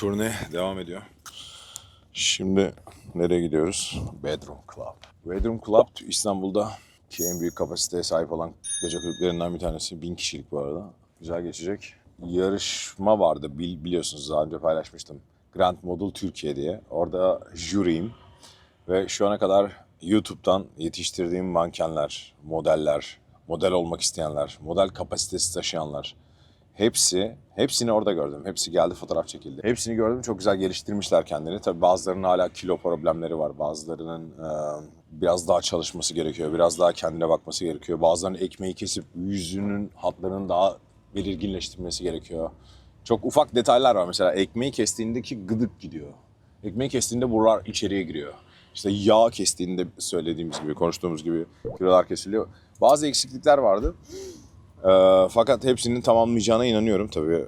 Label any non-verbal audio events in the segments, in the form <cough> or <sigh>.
Turne devam ediyor. Şimdi nereye gidiyoruz? Bedroom Club. Bedroom Club İstanbul'da ki en büyük kapasiteye sahip olan gece kulüplerinden bir tanesi. Bin kişilik bu arada. Güzel geçecek. Yarışma vardı bil, biliyorsunuz daha önce paylaşmıştım. Grand Model Türkiye diye. Orada jüriyim. Ve şu ana kadar YouTube'dan yetiştirdiğim mankenler, modeller, model olmak isteyenler, model kapasitesi taşıyanlar, Hepsi, hepsini orada gördüm. Hepsi geldi fotoğraf çekildi. Hepsini gördüm. Çok güzel geliştirmişler kendini. Tabii bazılarının hala kilo problemleri var. Bazılarının e, biraz daha çalışması gerekiyor. Biraz daha kendine bakması gerekiyor. Bazılarının ekmeği kesip yüzünün hatlarının daha belirginleştirmesi gerekiyor. Çok ufak detaylar var. Mesela ekmeği kestiğindeki gıdık gidiyor. Ekmeği kestiğinde buralar içeriye giriyor. İşte yağ kestiğinde söylediğimiz gibi, konuştuğumuz gibi kilolar kesiliyor. Bazı eksiklikler vardı. Ee, fakat hepsinin tamamlayacağına inanıyorum tabii.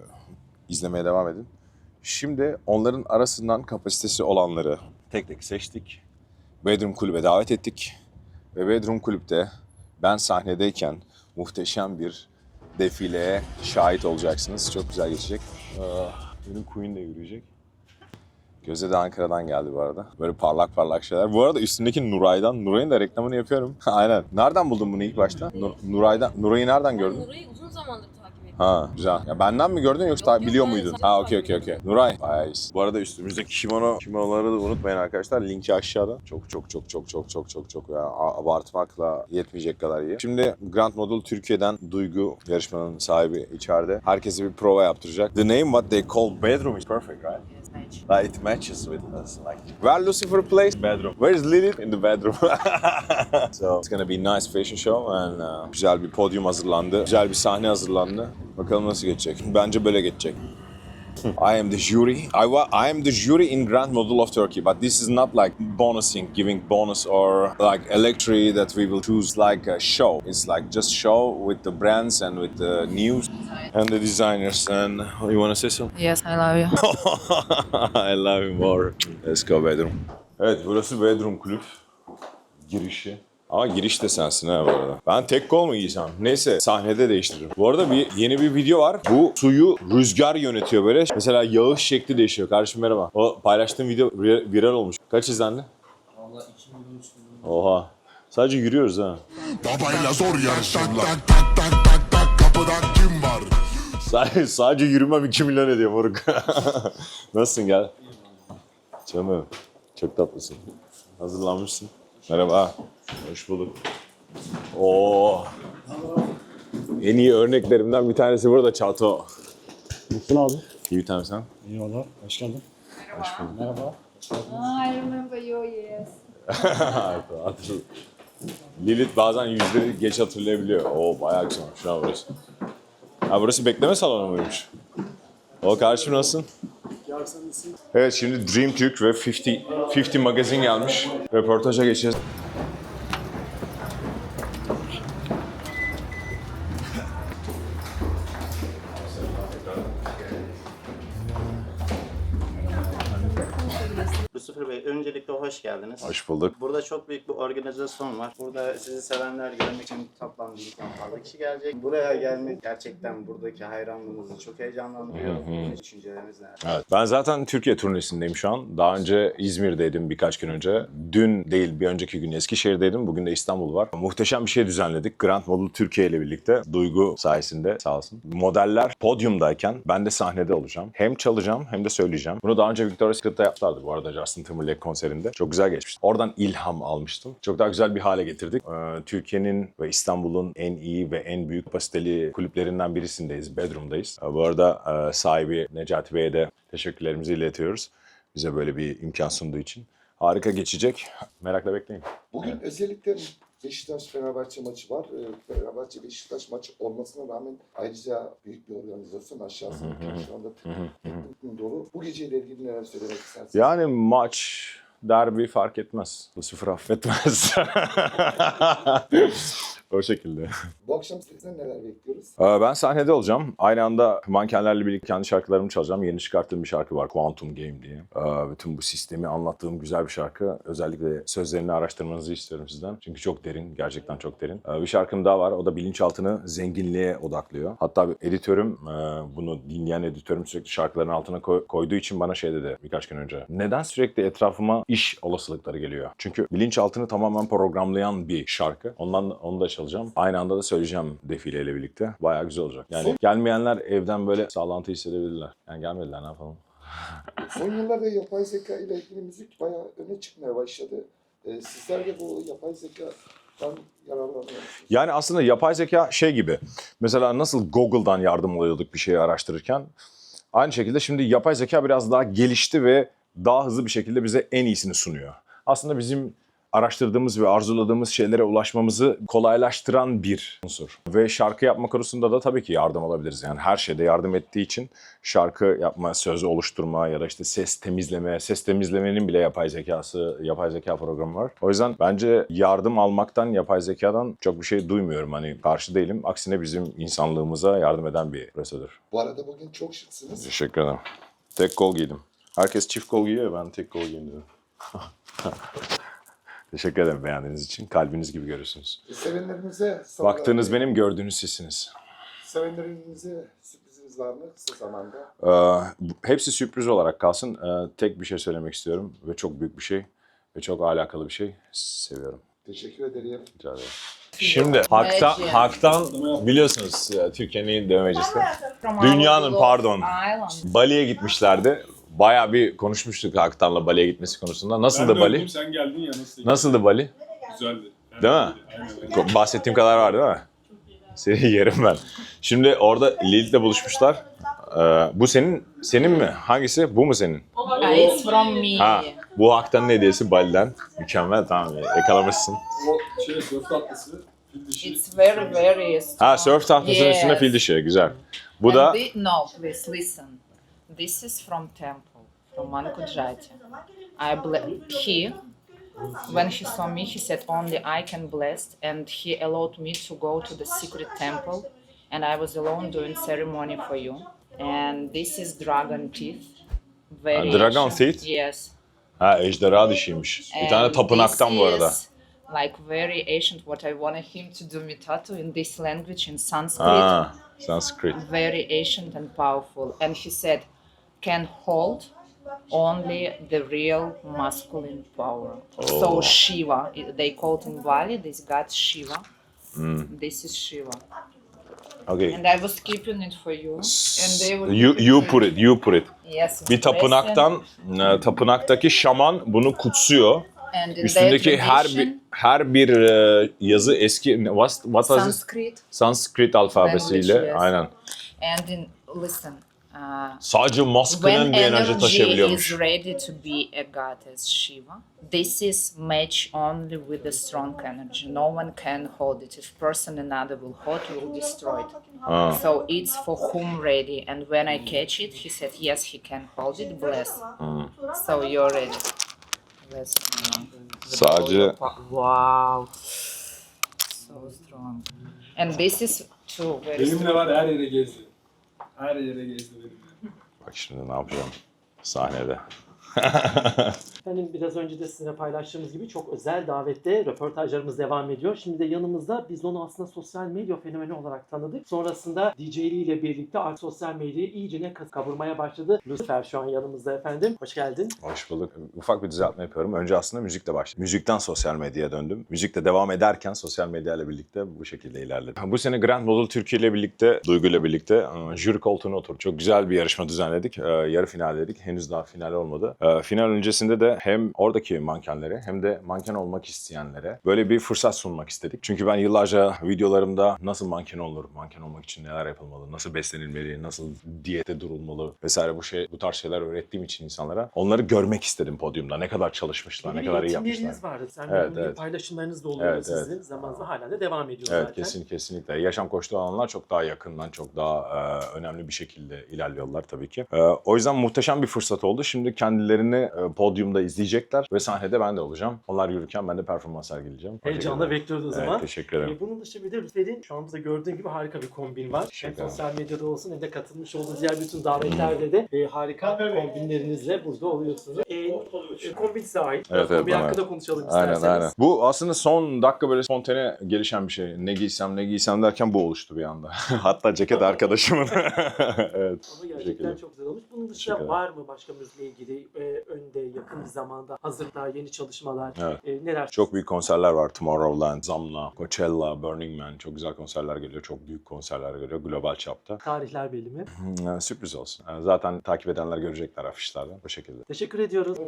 İzlemeye devam edin. Şimdi onların arasından kapasitesi olanları tek tek seçtik. Bedroom Kulübe davet ettik. Ve Bedroom Kulüp'te ben sahnedeyken muhteşem bir defileye şahit olacaksınız. Çok güzel geçecek. Ah, Benim Queen de yürüyecek. Gözde de Ankara'dan geldi bu arada. Böyle parlak parlak şeyler. Bu arada üstündeki Nuray'dan. Nuray'ın da reklamını yapıyorum. <laughs> Aynen. Nereden buldun bunu ilk başta? Nur- Nuray'dan. Nuray'ı nereden gördün? Nuray'ı uzun zamandır takip ediyorum. Ha güzel. Ya benden mi gördün yoksa Yok, biliyor muydun? Ha okey okey okey. Nuray. Bayağı iyisin. Bu arada üstümüzdeki kimono, kimonoları da unutmayın arkadaşlar. Linki aşağıda. Çok çok çok çok çok çok çok çok ya abartmakla yetmeyecek kadar iyi. Şimdi Grand Model Türkiye'den Duygu yarışmanın sahibi içeride. Herkese bir prova yaptıracak. The name what they call bedroom is perfect right? Like it matches with us. Like where Lucifer plays bedroom. Where is Lilith in the bedroom? <laughs> so it's gonna be nice fashion show and uh, güzel bir podyum hazırlandı. Güzel bir sahne hazırlandı. Bakalım nasıl geçecek. Bence böyle geçecek. I am the jury. I, I am the jury in Grand Model of Turkey, but this is not like bonusing, giving bonus or like electric that we will choose like a show. It's like just show with the brands and with the news and the designers. And you want to say something? Yes, I love you. <laughs> I love you more. Let's go bedroom. Evet burası bedroom kulüp. Girişi. Ama giriş de sensin ha bu arada. Ben tek kol mu giyeceğim? Neyse sahnede değiştiririm. Bu arada bir yeni bir video var. Bu suyu rüzgar yönetiyor böyle. Mesela yağış şekli değişiyor. Kardeşim merhaba. O paylaştığım video vir- viral olmuş. Kaç izlendi? Valla 2 milyon Oha. Sadece yürüyoruz ha. Babayla zor yarışırlar. Tak tak tak tak tak kapıda kim var? Sadece, <laughs> sadece yürümem 2 milyon ediyor moruk. <laughs> Nasılsın gel? Canım. Çok tatlısın. Hazırlanmışsın. Merhaba. Hoş bulduk. Oo. En iyi örneklerimden bir tanesi burada Çato. Nasılsın abi? İyi bir tane sen. Eyvallah. Hoş geldin. Merhaba. I remember you, yes. <laughs> Hatırl- Lilith bazen yüzleri geç hatırlayabiliyor. Oo bayağı güzel olmuş ha burası. Ha burası bekleme salonu muymuş? O karşım nasılsın? Evet şimdi Dream Türk ve 50, 50 Magazine gelmiş. Röportaja geçeceğiz. Yusuf Bey, öncelikle hoş geldiniz. Hoş bulduk. Burada çok büyük bir organizasyon var. Burada sizi sevenler görmek için toplam birlikten fazla kişi gelecek. Buraya gelmek gerçekten buradaki hayranlığımızı çok heyecanlandırıyor. Bunun Düşünceleriniz neler? Evet. Ben zaten Türkiye turnesindeyim şu an. Daha önce İzmir'deydim birkaç gün önce. Dün değil bir önceki gün Eskişehir'deydim. Bugün de İstanbul var. Muhteşem bir şey düzenledik. Grand Model Türkiye ile birlikte. Duygu sayesinde sağ olsun. Modeller podyumdayken ben de sahnede olacağım. Hem çalacağım hem de söyleyeceğim. Bunu daha önce Victoria's Secret'ta yaptılardı bu arada Justin Timberlake konserinde. Çok güzel geçmiş. Oradan ilham almıştım. Çok daha güzel bir hale getirdik. Ee, Türkiye'nin ve İstanbul'un en iyi ve en büyük kapasiteli kulüplerinden birisindeyiz. Bedroom'dayız. Ee, Bu arada e, sahibi Necati Bey'e de teşekkürlerimizi iletiyoruz. Bize böyle bir imkan sunduğu için. Harika geçecek. Merakla bekleyin. Bugün özellikle Beşiktaş-Fenerbahçe maçı var. Ee, Fenerbahçe-Beşiktaş maçı olmasına rağmen ayrıca büyük bir organizasyon aşağısında şu anda teknik dolu. Bu geceyle ilgili neler söylemek istersiniz? Yani maç, derbi fark etmez. Sıfır affetmez. <laughs> O şekilde. <laughs> Bu akşam sizden neler bekliyoruz? Ee, Ben sahnede olacağım. Aynı anda mankenlerle birlikte kendi şarkılarımı çalacağım. Yeni çıkarttığım bir şarkı var Quantum Game diye. Ee, Bütün bu sistemi anlattığım güzel bir şarkı. Özellikle sözlerini araştırmanızı istiyorum sizden. Çünkü çok derin, gerçekten çok derin. Ee, Bir şarkım daha var. O da bilinçaltını zenginliğe odaklıyor. Hatta editörüm, e, bunu dinleyen editörüm sürekli şarkıların altına koy- koyduğu için bana şey dedi birkaç gün önce. Neden sürekli etrafıma iş olasılıkları geliyor? Çünkü bilinçaltını tamamen programlayan bir şarkı. Ondan onu da çalacağım. Aynı anda da söyleyeceğim defileyle birlikte. Bayağı güzel olacak. Yani gelmeyenler evden böyle sağlantı hissedebilirler. Yani gelmediler ne yapalım. <laughs> Son yıllarda yapay zeka ile ilgili müzik bayağı öne çıkmaya başladı. Ee, sizler de bu yapay zekadan yararlanıyor musunuz? Yani aslında yapay zeka şey gibi. Mesela nasıl Google'dan yardım alıyorduk bir şeyi araştırırken. Aynı şekilde şimdi yapay zeka biraz daha gelişti ve daha hızlı bir şekilde bize en iyisini sunuyor. Aslında bizim araştırdığımız ve arzuladığımız şeylere ulaşmamızı kolaylaştıran bir unsur. Ve şarkı yapma konusunda da tabii ki yardım alabiliriz. Yani her şeyde yardım ettiği için şarkı yapma, söz oluşturma ya da işte ses temizleme, ses temizlemenin bile yapay zekası, yapay zeka programı var. O yüzden bence yardım almaktan, yapay zekadan çok bir şey duymuyorum. Hani karşı değilim. Aksine bizim insanlığımıza yardım eden bir prosedür. Bu arada bugün çok şıksınız. Teşekkür ederim. Tek kol giydim. Herkes çift kol giyiyor ben tek kol giydim. <laughs> Teşekkür ederim beğendiğiniz için. Kalbiniz gibi görürsünüz. Sevenlerinize sorular- Baktığınız benim, gördüğünüz sizsiniz. Sevenlerinize sürpriziniz var mı kısa zamanda? Ee, hepsi sürpriz olarak kalsın. Ee, tek bir şey söylemek istiyorum ve çok büyük bir şey ve çok alakalı bir şey. Seviyorum. Teşekkür ederim. Rica ederim. Şimdi Hak'tan, Hak'tan biliyorsunuz e, Türkiye'nin dövmecisi. Dünyanın pardon. Bali'ye gitmişlerdi. Bayağı bir konuşmuştuk Hak'tan'la Bali'ye gitmesi konusunda. Nasıldı Ben Bali? Sen geldin ya nasıl? Nasıldı Bali? Güzeldi. Değil mi? Aynen. Bahsettiğim kadar var değil mi? Seni <laughs> yerim ben. Şimdi orada Lilith'le buluşmuşlar. Ee, bu senin senin mi? Hangisi? Bu mu senin? İt's from me. Ha, bu Hak'tan'ın hediyesi Bali'den. Mükemmel tamam yakalamışsın. O şey sörf tatlısı. It's very very strong. Ha surf tahtasının Yes. üstünde fil dişi. Güzel. Bu And da thi- no, please listen. This is from temple, from Mankujati. I ble- he, when he saw me, he said only I can bless, and he allowed me to go to the secret temple, and I was alone doing ceremony for you. And this is dragon teeth. Very Ha, dragon ancient. teeth? Yes. ha ejderha dişiymiş. Bir tane And tapınaktan bu this arada. is Like very ancient. What I wanted him to do me tattoo in this language in Sanskrit. Ha, Sanskrit. Very ancient and powerful. And he said, can hold only the real masculine power. Oh. So Shiva, they called in Bali this god Shiva. Hmm. This is Shiva. Okay. And I was keeping it for you. And they would You, you <laughs> put it, you put it. Yes. Bir tapınaktan, e, tapınaktaki şaman bunu kutsuyor. And in their Üstündeki her bir tradition, her bir e, yazı eski what, what was it? Sanskrit. Sanskrit alfabesiyle. Language, yes. Aynen. And in listen, uh, Sadece when maskının bir enerji energy is ready to be a goddess Shiva, this is match only with the strong energy. No one can hold it. If person another will hold, will destroy it. Ha. So it's for whom ready. And when I catch it, he said yes, he can hold it. Bless. So you're ready. Bless. me. With all your po- Wow. So strong. And this is too very Benimle var her yere gezdi. Her yere gezdi. Bak şimdi ne yapacağım sahnede. <laughs> Efendim biraz önce de sizinle paylaştığımız gibi çok özel davette röportajlarımız devam ediyor. Şimdi de yanımızda biz onu aslında sosyal medya fenomeni olarak tanıdık. Sonrasında DJ'li ile birlikte artık sosyal medyayı iyicene kavurmaya başladı. Lucifer şu an yanımızda efendim. Hoş geldin. Hoş bulduk. Ufak bir düzeltme yapıyorum. Önce aslında müzikle başladım. Müzikten sosyal medyaya döndüm. Müzikle devam ederken sosyal medya ile birlikte bu şekilde ilerledim. Bu sene Grand Model Türkiye ile birlikte, Duygu ile birlikte e, jüri koltuğuna oturduk. Çok güzel bir yarışma düzenledik. E, Yarı finaldedik. Henüz daha final olmadı. E, Final öncesinde de hem oradaki mankenlere hem de manken olmak isteyenlere böyle bir fırsat sunmak istedik. Çünkü ben yıllarca videolarımda nasıl manken olur, manken olmak için neler yapılmalı, nasıl beslenilmeli, nasıl diyete durulmalı vesaire bu şey bu tarz şeyler öğrettiğim için insanlara onları görmek istedim podyumda. Ne kadar çalışmışlar, ne Yeni bir kadar iyi yapmışlar. vardı. Sen Evet, evet, paylaşımlarınız da oluyor Evet, sizin. evet. Zaman zaman hala da devam ediyor Evet zaten. kesin kesinlikle. Yaşam koştuğu alanlar çok daha yakından, çok daha e, önemli bir şekilde ilerliyorlar tabii ki. E, o yüzden muhteşem bir fırsat oldu. Şimdi kendilerini e, podyumda da izleyecekler ve sahnede ben de olacağım. Onlar yürürken ben de performans sergileyeceğim. Heyecanla bekliyoruz o Evet, zaman. teşekkür ederim. Ee, bunun dışında bir de Rütbey'in şu an bize gördüğün gibi harika bir kombin var. Hem sosyal medyada olsun hem de katılmış olduğunuz diğer bütün davetlerde de e, harika kombinlerinizle burada oluyorsunuz. E, e, kombin size ait. Evet, evet, kombin bana hakkında ait. konuşalım Aynen isterseniz. aynen. Bu aslında son dakika böyle spontane gelişen bir şey. Ne giysem ne giysem derken bu oluştu bir anda. <laughs> Hatta ceket arkadaşımın. <laughs> evet. Ama gerçekten çok güzel olmuş. Bunun dışında var mı başka müzikle ilgili e, önde yakın zamanda hazırda yeni çalışmalar Evet. e, neler? Çok büyük konserler var. Tomorrowland, Zamla, Coachella, Burning Man. Çok güzel konserler geliyor. Çok büyük konserler geliyor global çapta. tarihler belli mi? <laughs> Hmm, sürpriz olsun. Zaten takip edenler görecekler afişlerden. Bu şekilde. Teşekkür ediyoruz.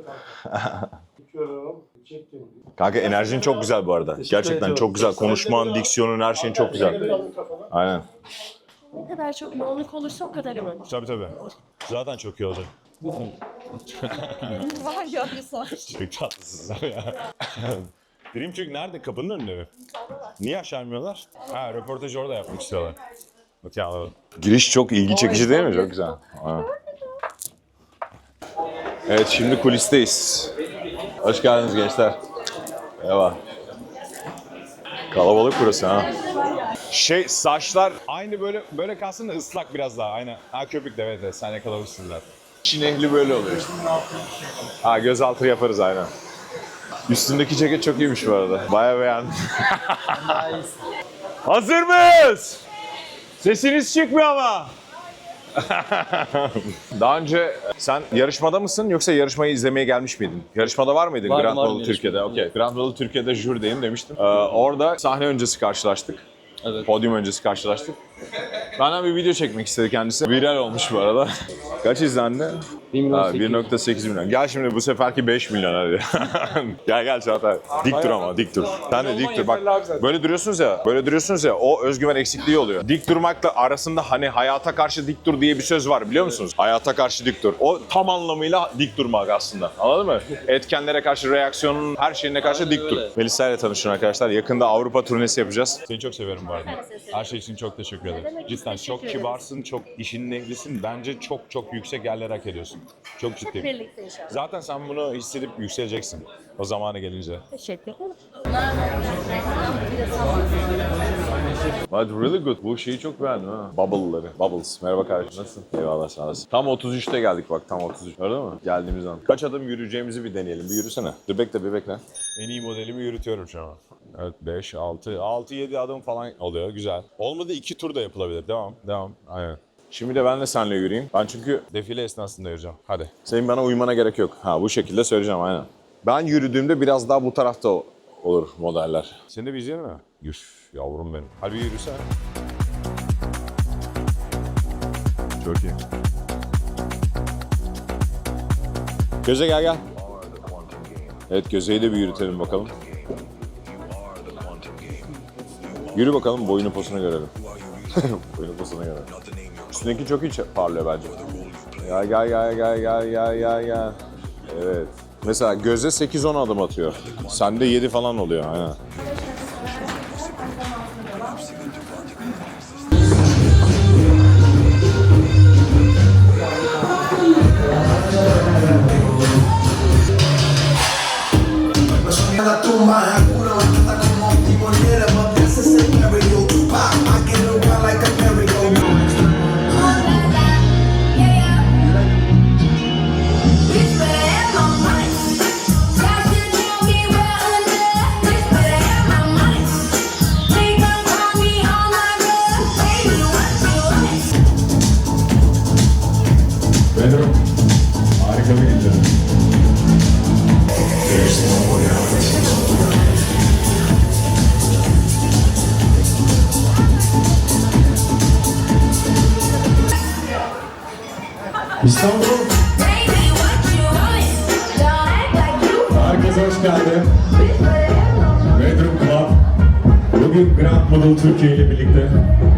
Kanka enerjin çok güzel bu arada. Teşekkür Gerçekten ediyorum. çok güzel. Konuşman, diksiyonun, her şeyin çok güzel. Aynen. Ne kadar çok yoğunluk olursa o kadar iyi. Tabii tabii. Zaten çok iyi olacak. <laughs> Var ya bir son. Çok tatlısınız ya. <laughs> Dream Chick nerede? Kapının önünde mi? Niye aşağımıyorlar? Ha röportajı orada yapmak istiyorlar. Okey alalım. Giriş çok ilgi çekici değil mi? Çok güzel. Aynen. Evet şimdi kulisteyiz. Hoş geldiniz gençler. Merhaba. Kalabalık burası ha. Şey saçlar aynı böyle böyle kalsın da ıslak biraz daha aynı. Ha köpük de evet, evet sen yakalamışsın zaten. Çin ehli böyle oluyor. Ha gözaltı yaparız aynen. Üstündeki ceket çok iyiymiş bu arada. Bayağı beğendim. <laughs> Hazır mıyız? Sesiniz çıkmıyor ama. <laughs> Daha önce sen yarışmada mısın yoksa yarışmayı izlemeye gelmiş miydin? Yarışmada var mıydın? Vardım, Grand vardım Battle Türkiye'de. Okey. Grand Battle Türkiye'de jürideyim demiştim. Ee, orada sahne öncesi karşılaştık. Evet. Podyum öncesi karşılaştık. Benden bir video çekmek istedi kendisi. Viral olmuş bu arada. Kaç izlendi? 1.8 milyon. Gel şimdi bu seferki 5 milyon hadi. <laughs> gel gel Çağatay. Dik dur ama dik dur. Sen de dik dur. Bak böyle duruyorsunuz ya. Böyle duruyorsunuz ya. O özgüven eksikliği oluyor. Dik durmakla arasında hani hayata karşı dik dur diye bir söz var biliyor musunuz? Hayata karşı dik dur. O tam anlamıyla dik durmak aslında. Anladın mı? Etkenlere karşı reaksiyonun her şeyine karşı dik dur. Melisa ile tanışın arkadaşlar. Yakında Avrupa turnesi yapacağız. Seni çok severim bu arada. Her şey için çok teşekkür ederim. Cidden çok kibarsın, çok işinin ehlisin. Bence çok çok yüksek yerler hak ediyorsun. Çok ciddi. Birlikte inşallah. Zaten sen bunu hissedip yükseleceksin. O zamanı gelince. Teşekkür ederim. But really good. Bu şeyi çok beğendim ha. Bubble'ları. Bubbles. Merhaba kardeşim. Nasılsın? Eyvallah sağ olasın. Tam 33'te geldik bak tam 33. Öyle mi? Geldiğimiz an. Kaç adım yürüyeceğimizi bir deneyelim. Bir yürüsene. Dur bekle bir bekle. En iyi modelimi yürütüyorum şu an. Evet 5, 6, 6, 7 adım falan oluyor. Güzel. Olmadı 2 tur da yapılabilir. Devam. Devam. Aynen. Şimdi de ben de seninle yürüyeyim. Ben çünkü defile esnasında yürüyeceğim. Hadi. Senin bana uymana gerek yok. Ha bu şekilde söyleyeceğim aynen. Ben yürüdüğümde biraz daha bu tarafta olur modeller. Senin de bir izleyelim mi? Üf yavrum benim. Hadi bir yürüsene. Çok iyi. Göze gel gel. Evet Göze'yi de bir yürütelim bakalım. Yürü bakalım boyunu posunu görelim. <laughs> boyunu posunu görelim. Üstündeki çok iyi parlıyor bence. Gel gel gel gel gel gel gel gel. Evet. Mesela göze 8-10 adım atıyor. Sende 7 falan oluyor. Aynen. Geldin. Bedroom Club. Bugün Grand Model Türkiye ile birlikte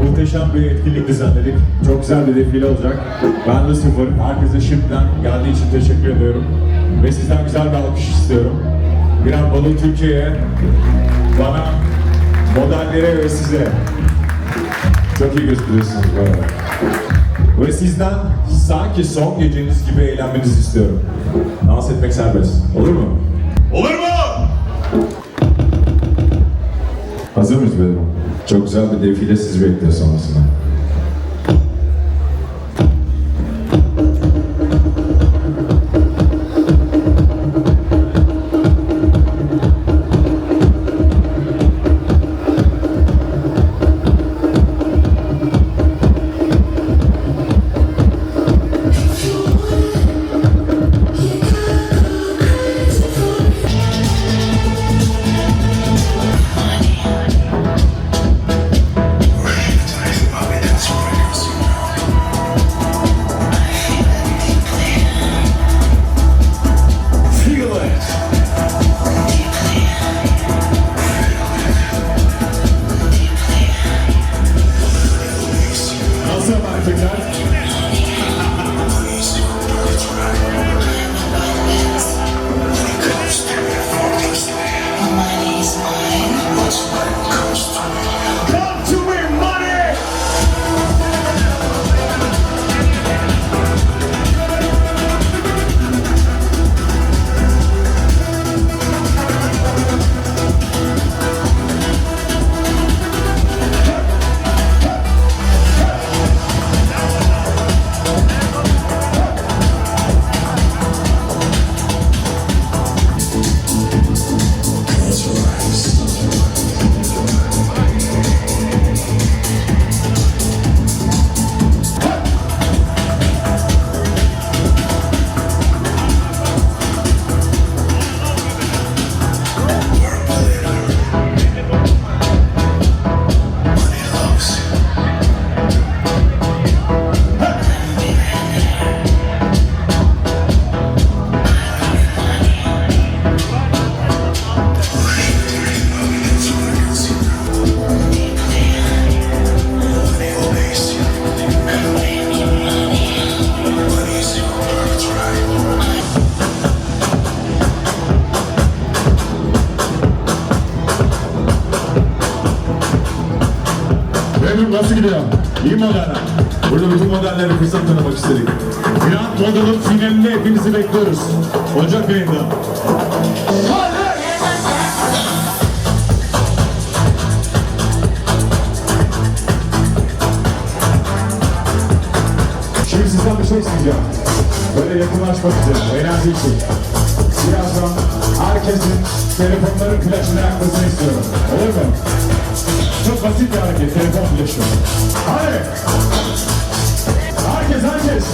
muhteşem bir etkinlik düzenledik. Çok güzel bir defile olacak. Ben Lucifer. Herkese şimdiden geldiği için teşekkür ediyorum. Ve sizden güzel bir alkış istiyorum. Grand Model Türkiye'ye, bana, modellere ve size. Çok iyi gösteriyorsunuz bu arada. Ve sizden sanki son geceniz gibi eğlenmenizi istiyorum. Dans etmek serbest. Olur mu? Olur mu? Hazır mıyız Bedro? Çok güzel bir defile sizi bekliyor sonrasında. Nasıl erkekler? Memnun nasıl gidiyor? İyi modeller. Burada bütün modellere fırsat tanımak istedik. Grand Model'ın finalinde hepinizi bekliyoruz. Ocak ayında. Şimdi sizden bir şey isteyeceğim. Böyle yakınlaşmak için, enerji için. Birazdan herkesin telefonların flaşını yakmasını istiyorum. Olur mu? Çok basit bir hareket, telefon flaşı. Hadi! Herkes, herkes!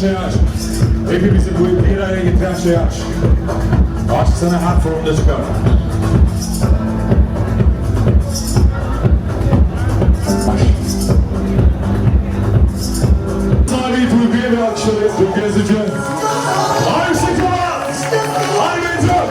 şey aşk. Hepimizi bu bir araya getiren şey aşk. Aşk sana her formda çıkar. Tarihi Türkiye ve alkışları Türkiye Zücü. Ayrışıklar! Ayrıca!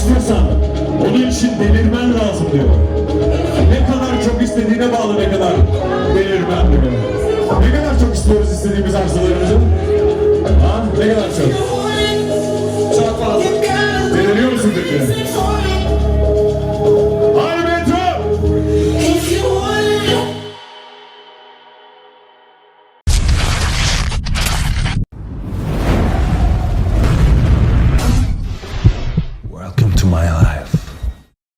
istiyorsan onun için delirmen lazım diyor. Ne kadar çok istediğine bağlı ne kadar delirmen diyor. Ne kadar çok istiyoruz istediğimiz arzuları.